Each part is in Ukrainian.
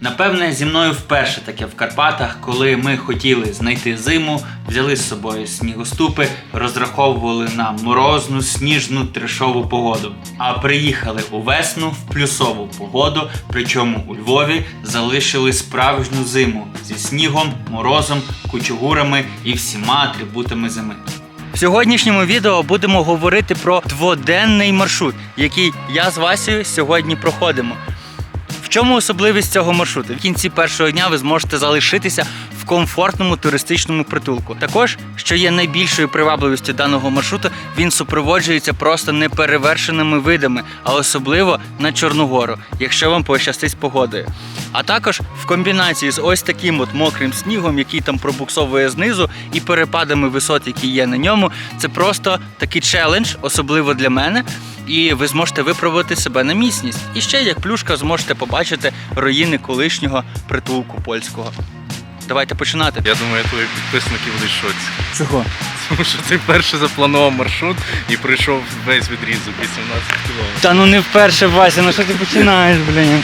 Напевне, зі мною вперше таке в Карпатах, коли ми хотіли знайти зиму, взяли з собою снігоступи, розраховували на морозну, сніжну, трешову погоду. А приїхали у весну в плюсову погоду, причому у Львові залишили справжню зиму зі снігом, морозом, кучугурами і всіма атрибутами зими. В сьогоднішньому відео будемо говорити про дводенний маршрут, який я з Васею сьогодні проходимо. Чому особливість цього маршруту? В кінці першого дня ви зможете залишитися комфортному туристичному притулку. Також, що є найбільшою привабливістю даного маршруту, він супроводжується просто неперевершеними видами, а особливо на Чорногору, якщо вам пощастить з погодою. А також в комбінації з ось таким от мокрим снігом, який там пробуксовує знизу, і перепадами висот, які є на ньому, це просто такий челендж, особливо для мене. І ви зможете випробувати себе на міцність. І ще як плюшка зможете побачити руїни колишнього притулку польського. Давайте починати. Я думаю, твої підписники будуть в шоці. Чого? Тому що ти перший запланував маршрут і прийшов весь відрізок 18 кілометрів. Та ну не вперше, Вася, ну що ти починаєш, блін?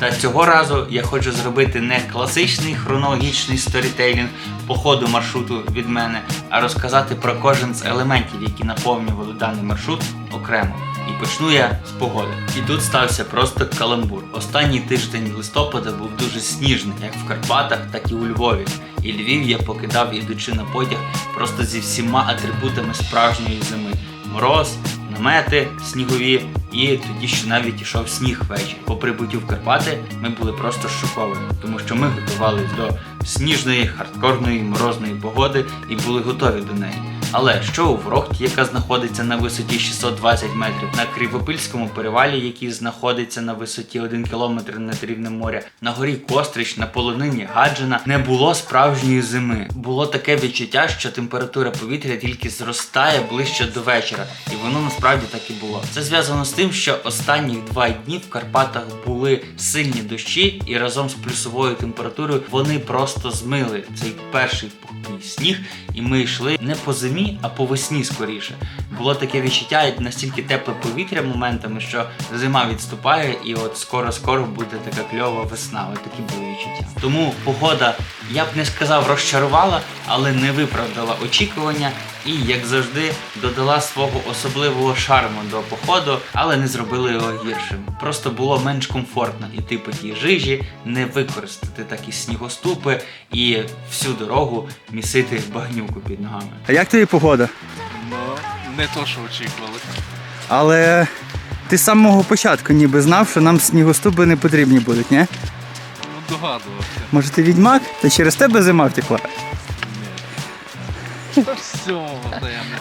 Та цього разу я хочу зробити не класичний хронологічний сторітейлінг по ходу маршруту від мене, а розказати про кожен з елементів, які наповнювали даний маршрут окремо. Почну я з погоди. І тут стався просто каламбур. Останній тиждень листопада був дуже сніжний, як в Карпатах, так і у Львові. І Львів я покидав, ідучи на потяг, просто зі всіма атрибутами справжньої зими: мороз, намети снігові, і тоді ще навіть ішов сніг ввечері. По прибуттю в Карпати ми були просто шоковані, тому що ми готувалися до сніжної, хардкорної, морозної погоди і були готові до неї. Але що у Врохті, яка знаходиться на висоті 620 метрів, на Кривопильському перевалі, який знаходиться на висоті 1 кілометр над рівнем моря, на горі Кострич, на полонині Гаджина, не було справжньої зими. Було таке відчуття, що температура повітря тільки зростає ближче до вечора, і воно насправді так і було. Це зв'язано з тим, що останні два дні в Карпатах були сильні дощі, і разом з плюсовою температурою вони просто змили цей перший пухкий сніг, і ми йшли не по зимі, а по весні скоріше. Було таке відчуття, як настільки тепле повітря моментами, що зима відступає, і от скоро-скоро буде така кльова весна. Ось такі були відчуття. Тому погода, я б не сказав, розчарувала, але не виправдала очікування і, як завжди, додала свого особливого шарму до походу, але не зробила його гіршим. Просто було менш комфортно іти по тій жижі, не використати такі снігоступи і всю дорогу місити багнюку під ногами. А як тобі погода? Ну, не то, що очікували. Але ти з самого початку ніби знав, що нам снігоступи не потрібні будуть, ні? Ну, догадувався. Може ти відьмак? Та через тебе зима втекла? Та все, таємне.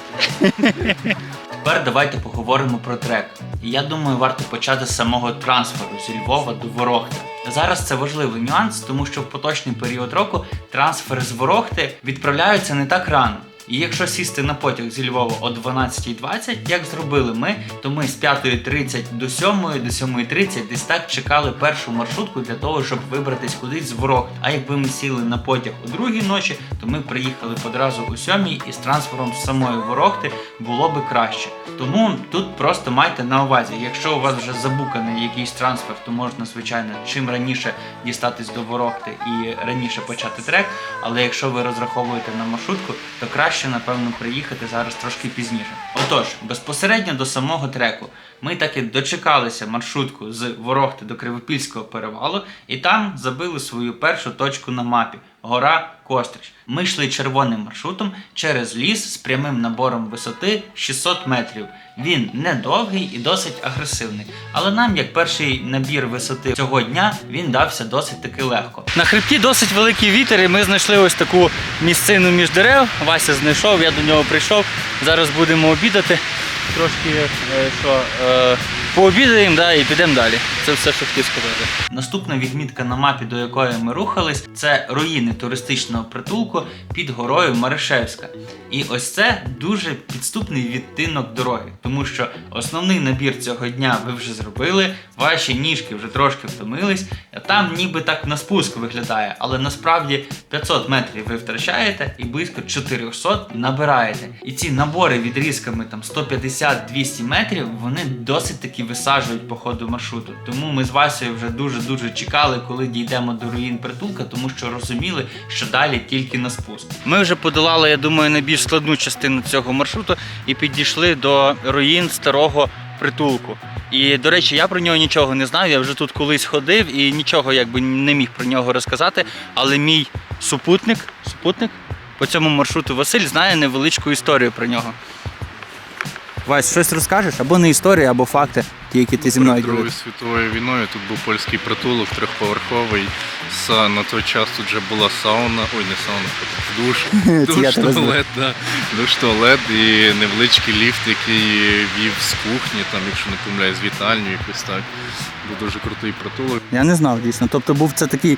Тепер давайте поговоримо про трек. І я думаю, варто почати з самого трансферу зі Львова до Ворохти. Зараз це важливий нюанс, тому що в поточний період року трансфери з Ворохти відправляються не так рано. І якщо сісти на потяг зі Львова о 12.20, як зробили ми, то ми з 5.30 до 7, до 7.30 десь так чекали першу маршрутку для того, щоб вибратись кудись з Ворохти. А якби ми сіли на потяг о другій ночі, то ми приїхали одразу о 7 і з трансфером з самої Ворохти було би краще. Тому тут просто майте на увазі, якщо у вас вже забуканий якийсь трансфер, то можна звичайно чим раніше дістатись до Ворохти і раніше почати трек. Але якщо ви розраховуєте на маршрутку, то краще напевно приїхати зараз трошки пізніше. Отож, безпосередньо до самого треку ми таки дочекалися маршрутку з Ворохти до Кривопільського перевалу, і там забили свою першу точку на мапі гора Кострич. Ми йшли червоним маршрутом через ліс з прямим набором висоти 600 метрів. Він недовгий і досить агресивний. Але нам, як перший набір висоти цього дня, він дався досить таки легко. На хребті досить великий вітер, і ми знайшли ось таку місцину між дерев. Вася знайшов, я до нього прийшов. Зараз будемо обідати. Трошки е, що, е, пообідаємо да, і підемо далі. Це все, що хотів сказати. Наступна відмітка на мапі, до якої ми рухались, це руїни туристичного притулку під горою Маришевська. І ось це дуже підступний відтинок дороги, тому що основний набір цього дня ви вже зробили, ваші ніжки вже трошки втомились, а там ніби так на спуск виглядає, але насправді 500 метрів ви втрачаєте і близько 400 набираєте. І ці набори відрізками там 150-200 метрів вони досить таки висаджують по ходу маршруту. Тому ми з Васею вже дуже-дуже чекали, коли дійдемо до руїн притулка, тому що розуміли, що далі тільки на спуск. Ми вже подолали, я думаю, найбільш складну частину цього маршруту і підійшли до руїн старого притулку. І до речі, я про нього нічого не знаю. Я вже тут колись ходив і нічого якби не міг про нього розказати. Але мій супутник, супутник по цьому маршруту Василь знає невеличку історію про нього. Вась, щось розкажеш? Або не історія, або факти, ті, які ти зі мною Перед Другою ділився. світовою війною тут був польський притулок трьохповерховий. Са- На той час тут вже була сауна, ой, не сауна, душ, Це я душ, тебе знаю. туалет, да. душ, туалет і невеличкий ліфт, який вів з кухні, там, якщо не помиляюсь, з вітальню якось так. Був дуже крутий притулок. Я не знав дійсно. Тобто був це такий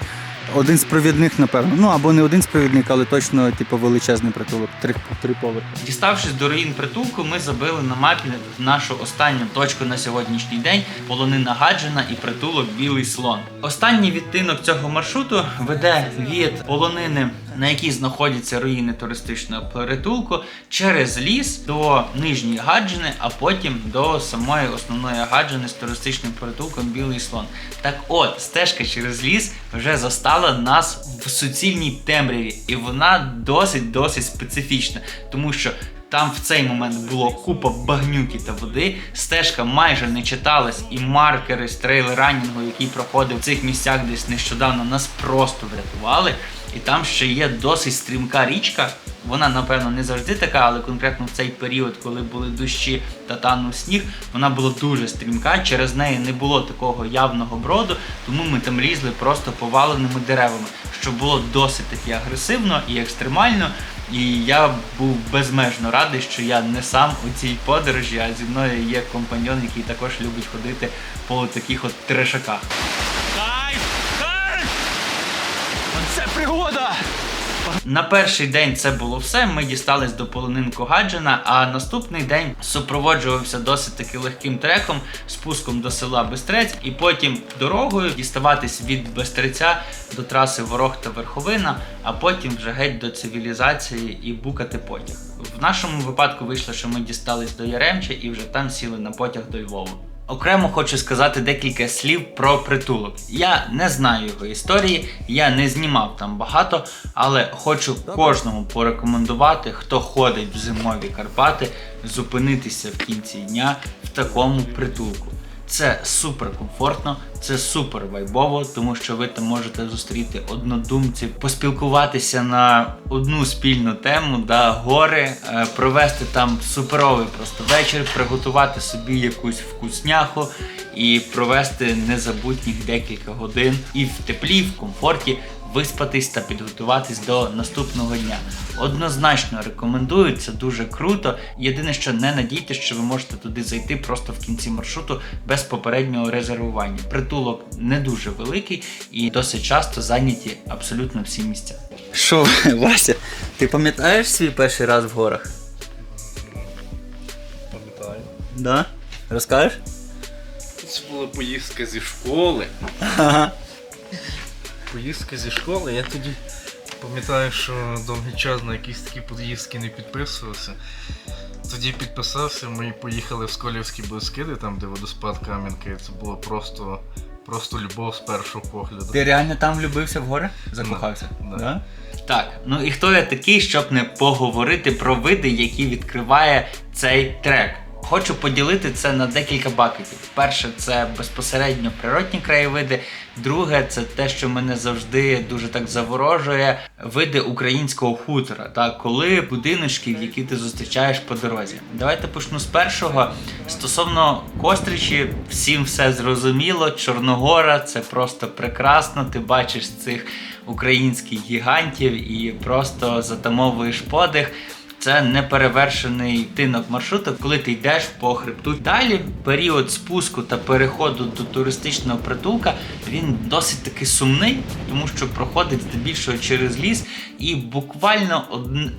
один з провідних, напевно. Ну або не один з провідних, але точно, типу, величезний притулок. Три, три поверхи. Діставшись до руїн притулку, ми забили на мапі нашу останню точку на сьогоднішній день полонина Гаджина і притулок Білий слон. Останній відтинок цього маршруту веде від полонини, на якій знаходяться руїни туристичного притулку, через ліс до нижньої Гаджини, а потім до самої основної Гаджини з туристичним притулком Білий слон. Так от, стежка через ліс вже застала нас в суцільній темряві, і вона досить досить специфічна, тому що там в цей момент було купа багнюки та води, стежка майже не читалась, і маркери з трейл-ранінгу, який проходив в цих місцях десь нещодавно, нас просто врятували. І там ще є досить стрімка річка. Вона, напевно, не завжди така, але конкретно в цей період, коли були дощі та танув сніг, вона була дуже стрімка. Через неї не було такого явного броду, тому ми там лізли просто поваленими деревами, що було досить таки агресивно і екстремально. І я був безмежно радий, що я не сам у цій подорожі, а зі мною є компаньон, який також любить ходити по таких от трешаках. Це пригода! На перший день це було все. Ми дістались до полонинку Гаджина, а наступний день супроводжувався досить таки легким треком, спуском до села Бестрець, і потім дорогою діставатись від Бестреця до траси Ворог та Верховина, а потім вже геть до цивілізації і букати потяг. В нашому випадку вийшло, що ми дістались до Яремча і вже там сіли на потяг до Львова. Окремо хочу сказати декілька слів про притулок. Я не знаю його історії, я не знімав там багато, але хочу кожному порекомендувати, хто ходить в зимові Карпати, зупинитися в кінці дня в такому притулку. Це супер комфортно, це супер вайбово, тому що ви там можете зустріти однодумців, поспілкуватися на одну спільну тему, да, гори, е, провести там суперовий просто вечір, приготувати собі якусь вкусняху і провести незабутніх декілька годин і в теплі, в комфорті виспатись та підготуватись до наступного дня. Однозначно рекомендую, це дуже круто. Єдине, що не надійте, що ви можете туди зайти просто в кінці маршруту без попереднього резервування. Притулок не дуже великий і досить часто зайняті абсолютно всі місця. Що, Вася, ти пам'ятаєш свій перший раз в горах? Пам'ятаю. Да? Розкажеш? Це була поїздка зі школи. Ага. Поїздка зі школи, я тоді пам'ятаю, що довгий час на якісь такі поїздки не підписувався. Тоді підписався, ми поїхали в Сколівські Блискиди, там де водоспад Кам'янки. Це було просто, просто любов з першого погляду. Ти реально там влюбився в гори? Закохався? Да. Так, ну і хто я такий, щоб не поговорити про види, які відкриває цей трек? Хочу поділити це на декілька бакетів. Перше, це безпосередньо природні краєвиди. Друге, це те, що мене завжди дуже так заворожує, види українського хутора, так, коли будиночків, які ти зустрічаєш по дорозі. Давайте почну з першого. Стосовно Костричі, всім все зрозуміло. Чорногора це просто прекрасно. Ти бачиш цих українських гігантів і просто затамовуєш подих. Це неперевершений тинок маршруту, коли ти йдеш по хребту. Далі період спуску та переходу до туристичного притулка він досить таки сумний, тому що проходить здебільшого через ліс, і буквально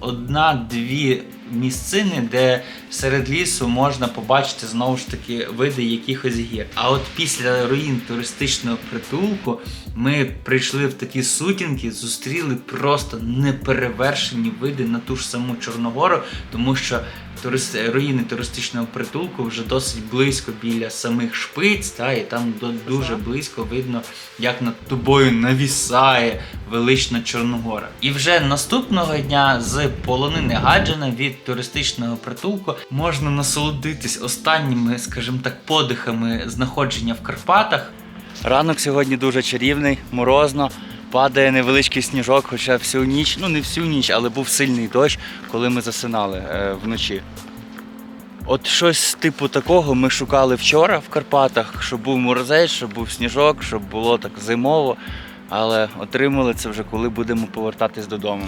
одна-дві місцини, де серед лісу можна побачити знову ж таки види якихось гір. А от після руїн туристичного притулку ми прийшли в такі сутінки, зустріли просто неперевершені види на ту ж саму Чорногору, тому що турист... руїни туристичного притулку вже досить близько біля самих шпиць, та, і там дуже близько видно, як над тобою навісає велична Чорногора. І вже наступного дня з полонини Гаджина від туристичного притулку можна насолодитись останніми, скажімо так, подихами знаходження в Карпатах. Ранок сьогодні дуже чарівний, морозно. Падає невеличкий сніжок, хоча всю ніч, ну не всю ніч, але був сильний дощ, коли ми засинали е, вночі. От щось типу такого ми шукали вчора в Карпатах, щоб був морозець, щоб був сніжок, щоб було так зимово. Але отримали це вже коли будемо повертатись додому.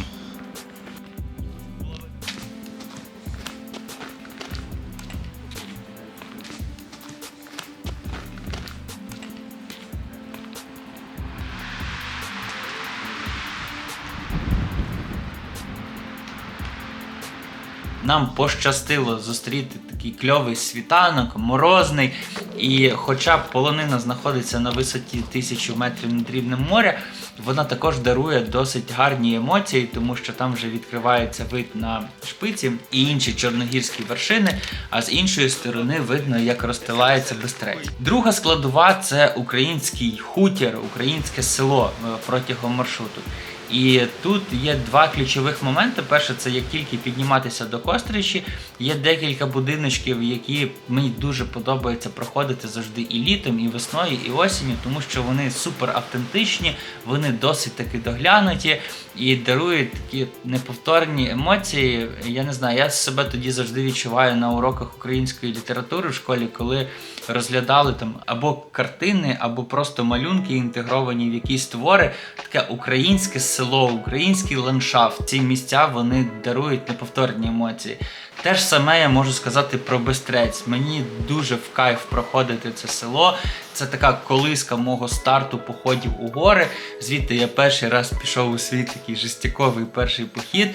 Нам пощастило зустріти такий кльовий світанок, морозний. І хоча полонина знаходиться на висоті тисячі метрів над рівнем моря, вона також дарує досить гарні емоції, тому що там вже відкривається вид на шпиці і інші чорногірські вершини, а з іншої сторони видно, як розстилається Бестрей. Друга складова це український хутір, українське село е, протягом маршруту. І тут є два ключових моменти. Перше, це як тільки підніматися до Костричі, є декілька будиночків, які мені дуже подобається проходити завжди і літом, і весною, і осінню, тому що вони супер автентичні, вони досить таки доглянуті і дарують такі неповторні емоції. Я не знаю, я себе тоді завжди відчуваю на уроках української літератури в школі, коли розглядали там або картини, або просто малюнки, інтегровані в якісь твори. Таке українське село, український ландшафт. Ці місця вони дарують неповторні емоції. Те ж саме я можу сказати про Бестрець. Мені дуже в кайф проходити це село. Це така колиска мого старту походів у гори. Звідти я перший раз пішов у свій такий жестяковий перший похід.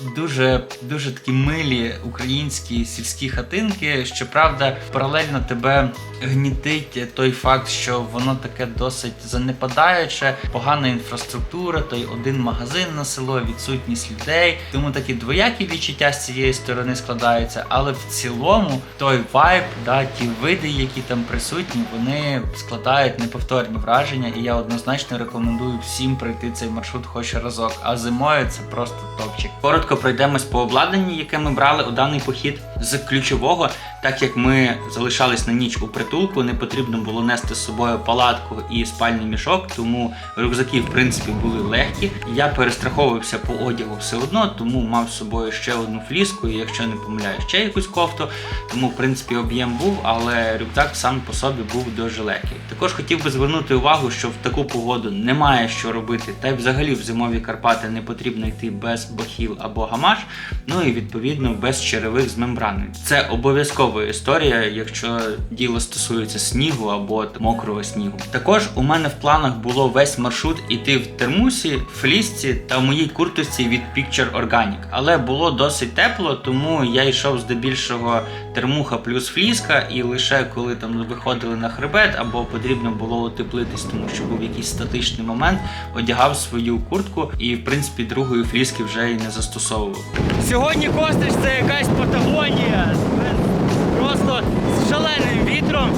Дуже дуже такі милі українські сільські хатинки. Щоправда, паралельно тебе гнітить той факт, що воно таке досить занепадаюче, погана інфраструктура, той один магазин на село, відсутність людей. Тому такі двоякі відчуття з цієї сторони складаються. Але в цілому той вайб, да, ті види, які там присутні, вони складають неповторні враження. І я однозначно рекомендую всім пройти цей маршрут хоч разок. А зимою це просто топчик. Коротко пройдемось по обладнанні, яке ми брали у даний похід. З ключового, так як ми залишались на ніч у притулку, не потрібно було нести з собою палатку і спальний мішок, тому рюкзаки в принципі були легкі. Я перестраховувався по одягу все одно, тому мав з собою ще одну фліску, і якщо не помиляю, ще якусь кофту. Тому в принципі об'єм був, але рюкзак сам по собі був дуже легкий. Також хотів би звернути увагу, що в таку погоду немає що робити, та й взагалі в зимові Карпати не потрібно йти без бахіл або гамаш, ну і відповідно без черевих з мембрани. Це обов'язкова історія, якщо діло стосується снігу або мокрого снігу. Також у мене в планах було весь маршрут іти в термусі, флісці та в моїй куртості від Picture Organic. Але було досить тепло, тому я йшов здебільшого термуха плюс фліска, і лише коли там виходили на хребет або потрібно було утеплитись, тому що був якийсь статичний момент, одягав свою куртку і в принципі другої фліски вже і не застосовував. Сьогодні Кострич це якась Патагонія з- просто з шаленим вітром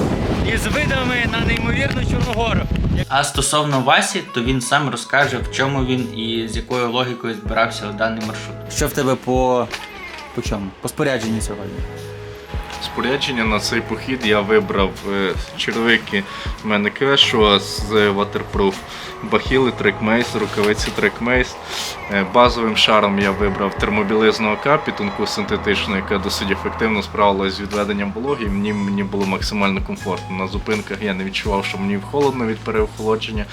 і з видами на неймовірну Чорногору. А стосовно Васі, то він сам розкаже, в чому він і з якою логікою збирався у даний маршрут. Що в тебе по, по чому? По спорядженню сьогодні? Спорядження на цей похід я вибрав червики. черевики в мене кешуа з Waterproof, бахіли трекмейс, рукавиці трекмейс. Е, Базовим шаром я вибрав термобілизну АК, тонку синтетичну, яка досить ефективно справилась з відведенням вологи. і Мені, мені було максимально комфортно. На зупинках я не відчував, що мені холодно від переохолодження.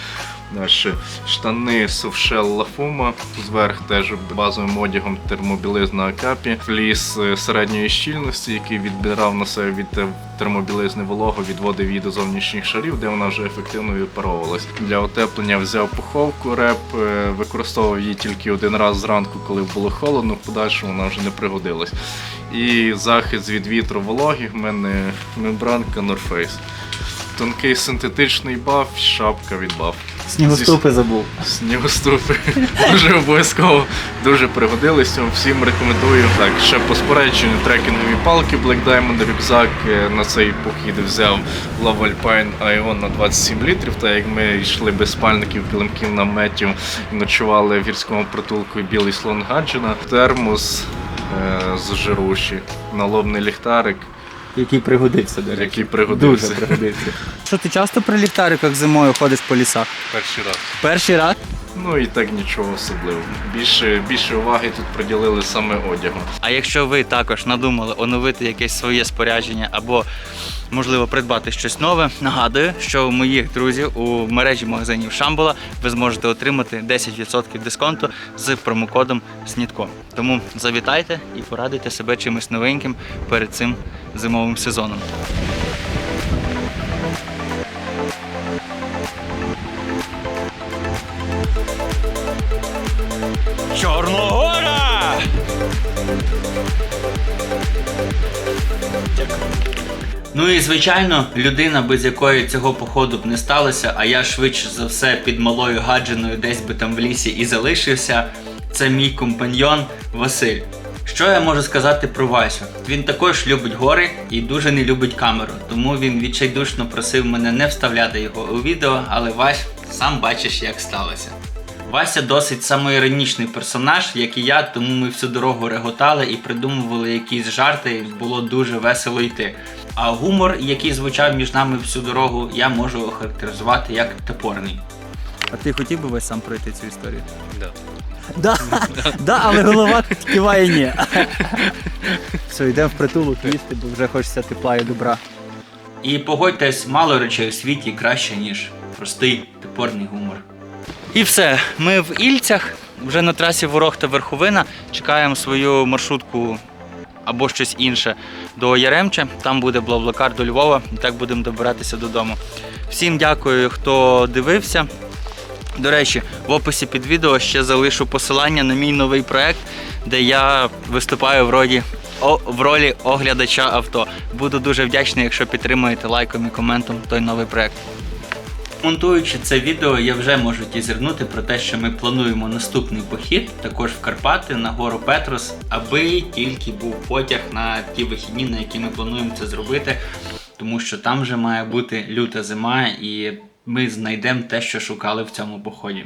Далі штани Совшел Лафума, зверх теж базовим одягом термобілизна Акапі, фліс е, середньої щільності, який відбирав на себе від е, термобілизни вологу, відводив її до зовнішніх шарів, де вона вже ефективно відпаровувалась. Для утеплення взяв пуховку реп, е, використовував її тільки один раз зранку, коли було холодно, в подальшому вона вже не пригодилась. І захист від вітру вологі в мене мембранка Норфейс. Тонкий синтетичний баф, шапка від баф. Снігоступи забув. Снігоступи дуже обов'язково дуже пригодилися. Всім рекомендую. Так, ще по спорядженню трекінгові палки Black Diamond рюкзак е, на цей похід взяв Love Alpine Ion на 27 літрів. Так як ми йшли без спальників, килимків, наметів ночували в гірському притулку білий слон Гаджина, термос е, з жируші, налобний ліхтарик, Який пригодився, до речі. який пригодився Дуже пригодився. Що ти часто при ліхтариках зимою ходиш по лісах? перший раз. Перший раз? Ну і так нічого особливого. Більше, більше уваги тут приділили саме одягу. А якщо ви також надумали оновити якесь своє спорядження або, можливо, придбати щось нове, нагадую, що у моїх друзів у мережі магазинів Шамбула ви зможете отримати 10% дисконту з промокодом СНІДКО. Тому завітайте і порадуйте себе чимось новеньким перед цим зимовим сезоном. Чорногора! Ну і звичайно, людина, без якої цього походу б не сталося, а я швидше за все під малою гаджиною десь би там в лісі і залишився. Це мій компаньйон Василь. Що я можу сказати про Васю? Він також любить гори і дуже не любить камеру, тому він відчайдушно просив мене не вставляти його у відео, але Вась сам бачиш, як сталося. Вася досить самоіронічний персонаж, як і я, тому ми всю дорогу реготали і придумували якісь жарти, було дуже весело йти. А гумор, який звучав між нами всю дорогу, я можу охарактеризувати як топорний. А ти хотів би весь сам пройти цю історію? Да. Да, да, але голова киває ні. Все, йдемо в притулок їсти, бо вже хочеться тепла і добра. І погодьтесь, мало речей у світі краще, ніж простий топорний гумор. І все, ми в Ільцях, вже на трасі Ворохта Верховина. Чекаємо свою маршрутку або щось інше до Яремча. Там буде блаблакар до Львова, і так будемо добиратися додому. Всім дякую, хто дивився. До речі, в описі під відео ще залишу посилання на мій новий проект, де я виступаю в ролі, о, в ролі оглядача авто. Буду дуже вдячний, якщо підтримаєте лайком і коментом той новий проект. Монтуючи це відео, я вже можу тізернути про те, що ми плануємо наступний похід, також в Карпати на гору Петрос, аби тільки був потяг на ті вихідні, на які ми плануємо це зробити, тому що там вже має бути люта зима, і ми знайдемо те, що шукали в цьому поході.